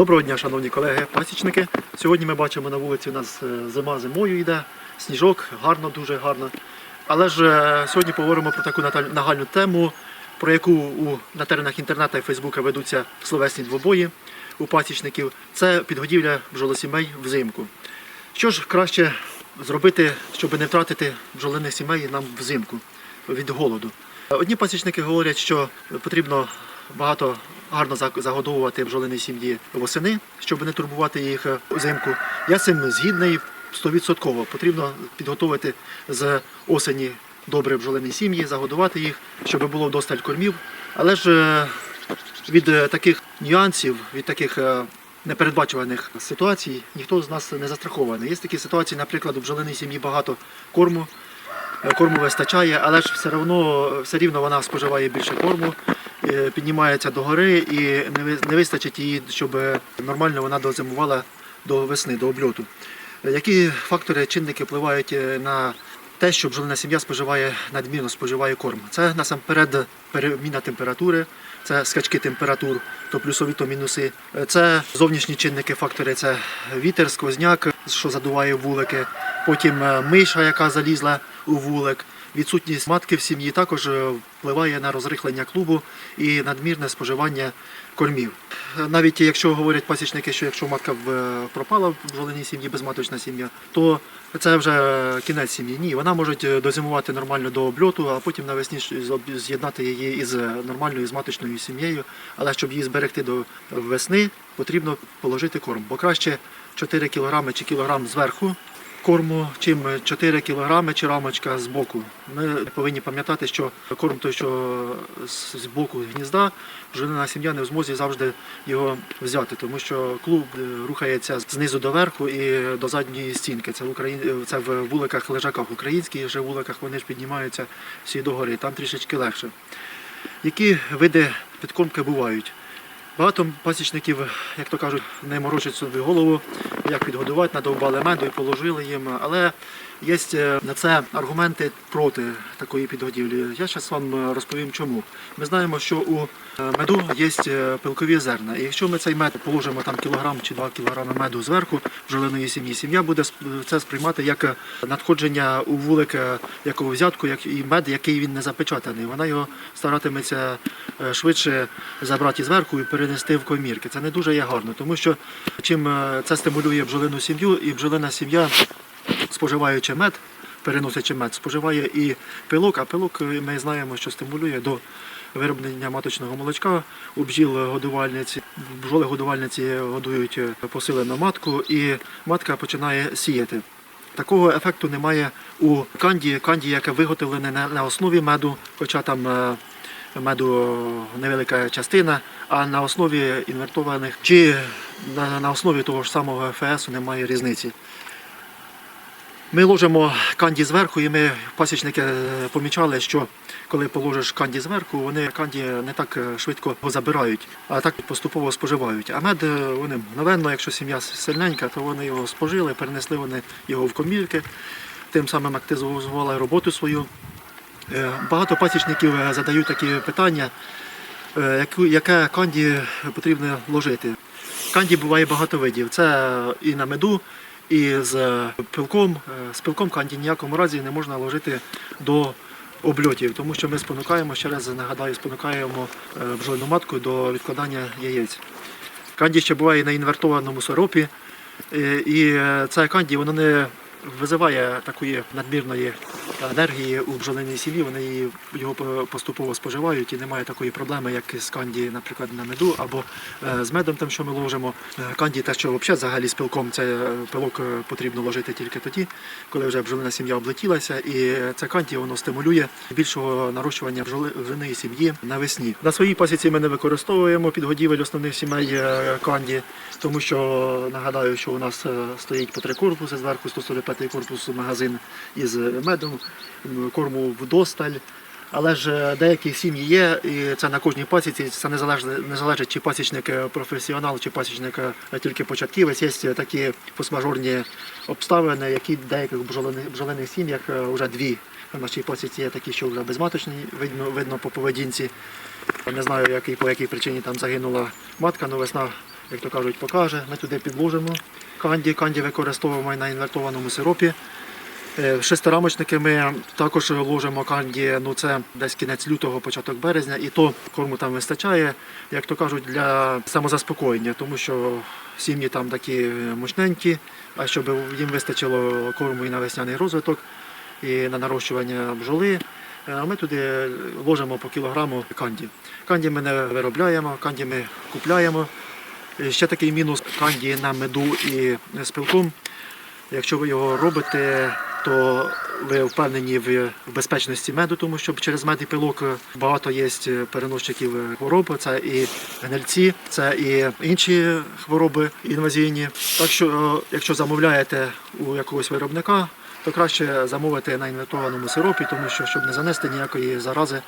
Доброго дня, шановні колеги, пасічники. Сьогодні ми бачимо на вулиці у нас е, зима зимою йде, сніжок, гарно, дуже гарно. Але ж е, сьогодні поговоримо про таку нагальну тему, про яку у, на теренах інтернету і Фейсбука ведуться словесні двобої у пасічників. Це підгодівля бджолосімей взимку. Що ж краще зробити, щоб не втратити бджолиних сімей нам взимку від голоду? Одні пасічники говорять, що потрібно багато гарно загодовувати бджолині сім'ї восени, щоб не турбувати їх е, взимку. Я з цим згідний 100%. Потрібно підготувати з осені добре бджолині сім'ї, загодувати їх, щоб було досталь кормів. Але ж е, від е, таких нюансів, від таких непередбачуваних ситуацій ніхто з нас не застрахований. Є такі ситуації, наприклад, у бджолиній сім'ї багато корму, корму вистачає, але ж все одно все рівно вона споживає більше корму, піднімається до гори і не вистачить її, щоб е, нормально вона дозимувала до весни, до обльоту. Е, Які фактори, чинники впливають е, на те, що бджолина сім'я споживає надмірно споживає корм? Це насамперед переміна температури, це скачки температур, то плюсові, то мінуси. Е, Це зовнішні чинники, фактори, це вітер, сквозняк, що задуває вулики, потім е, миша, яка залізла у вулик. Відсутність матки в сім'ї також е, впливає на розрихлення клубу і надмірне споживання кормів. Е, Навіть якщо говорять пасічники, що якщо матка пропала в бджолиній сім'ї, безматочна сім'я, то це вже кінець сім'ї. Ні, вона може е, дозимувати нормально до обльоту, а потім навесні з'єднати її із нормальною з маточною сім'єю. Але щоб її зберегти до весни, потрібно положити корм. Бо краще 4 кг чи кілограм зверху корму, чим 4 кг чи рамочка з боку. Ми повинні пам'ятати, що корм той, що з боку гнізда, бджолина сім'я не в змозі завжди його взяти, тому що клуб е, рухається знизу до верху і до задньої стінки. Це в Україні, це в вуликах лежаках українських же вуликах вони ж піднімаються всі догори, там трішечки легше. Які види підкормки бувають? Багато пасічників, як то кажуть, не морочать собі голову, як підгодувати, надовбали меду і положили їм. Але є е, на це аргументи проти такої підгодівлі. Я зараз вам е, розповім чому. Ми знаємо, що у е, меду є пилкові зерна. І якщо ми цей мед положимо там кілограм чи два кілограми меду зверху бджолиної сім'ї, сім'я буде це сприймати як надходження у вулик якого взятку, як і мед, який він не запечатаний. Вона його старатиметься швидше забрати зверху і перенести в комірки. Це не дуже є гарно, тому що чим це стимулює бджолину сім'ю, і бджолина сім'я, споживаючи мед, переносячи мед, споживає і пилок, а пилок е, ми знаємо, що стимулює до вироблення маточного молочка у бджіл годувальниці. Бджоли годувальниці годують е, посилену матку, і матка починає сіяти. Такого ефекту немає у канді, канді, яке виготовлене на основі меду, хоча там е, меду невелика частина, а на основі інвертованих чи на, основі того ж самого ФС немає різниці. Ми ложимо канді зверху, і ми пасічники е, помічали, що коли положиш канді зверху, вони канді не так е, швидко забирають, а так поступово споживають. А мед е, вони мгновенно, якщо сім'я сильненька, то вони його спожили, перенесли вони його в комірки, тим самим активізували роботу свою. Багато пасічників задають такі питання, яку- яке канді потрібно ложити. Канді буває багато видів. Це і на меду, і з пилком. Е, З пилком канді ніякому разі не можна ложити до обльотів, тому що ми спонукаємо, ще раз нагадаю, спонукаємо е, бджолину матку до відкладання яєць. Канді ще буває на інвертованому сиропі, е, і е, це канді воно не визиває такої надмірної енергії у бджолиній сім'ї, вони його поступово споживають і немає такої проблеми, як з канді, наприклад, на меду або е, з медом, тим, що ми ложимо. Е, Канді, те, що взагалі з пилком, це е, пилок потрібно ложити тільки тоді, коли вже бджолина сім'я облетілася, і це канді воно стимулює більшого нарощування бджоли- бджолиної сім'ї навесні. На своїй пасіці ми не використовуємо підгодівель основних сімей канді, тому що нагадаю, що у нас стоїть по три корпуси зверху, 145 корпус магазин із медом, корму вдосталь. Але ж е, деякі сім'ї є, і це на кожній пасіці. Це не залежить, не залежить чи пасічник е, професіонал, чи пасічник е, тільки початківець. Є такі фосмажорні обставини, які в деяких бджолиних, бджолиних сім'ях вже дві. На нашій пасіці є такі, що вже безматочні, видно, видно по поведінці. Не знаю, який, по якій причині там загинула матка, але весна як то кажуть, покаже. Ми туди підложимо канді. Канді використовуємо на інвертованому сиропі. Е, Шестирамочники ми також ложимо канді, ну це десь кінець лютого, початок березня, і то корму там вистачає, як то кажуть, для самозаспокоєння, тому що сім'ї там такі мощненькі, а щоб їм вистачило корму і на весняний розвиток, і на нарощування бджоли. е, Ми туди ложимо по кілограму канді. Канді ми не виробляємо, канді ми купляємо. Ще такий мінус канді на меду і з пилком. Якщо ви його робите, то ви впевнені в безпечності меду, тому що через мед і пилок багато є переносчиків хвороб. Це і гнильці, це і інші хвороби інвазійні. Так що, е, якщо замовляєте у якогось виробника, то краще замовити на інвертованому сиропі, тому що щоб не занести ніякої зарази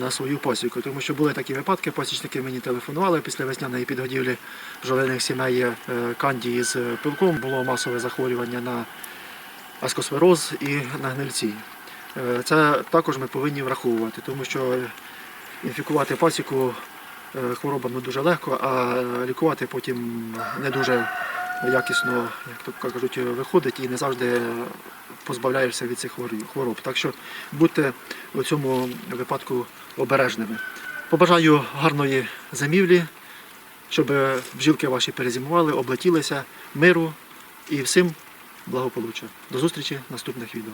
на свою посіку. Тому що були такі випадки, посічники мені телефонували після весняної підгодівлі бджолиних сімей е, канді з пилком. Було масове захворювання на аскосфероз і на гнильці. Е, Це також ми повинні враховувати, тому що інфікувати пасіку е, хворобами дуже легко, а лікувати потім не дуже якісно, як то кажуть, виходить і не завжди позбавляєшся від цих хвороб. Так що будьте у цьому випадку обережними. Побажаю гарної зимівлі, щоб бджілки ваші перезимували, облетілися, миру і всім благополуччя. До зустрічі в наступних відео.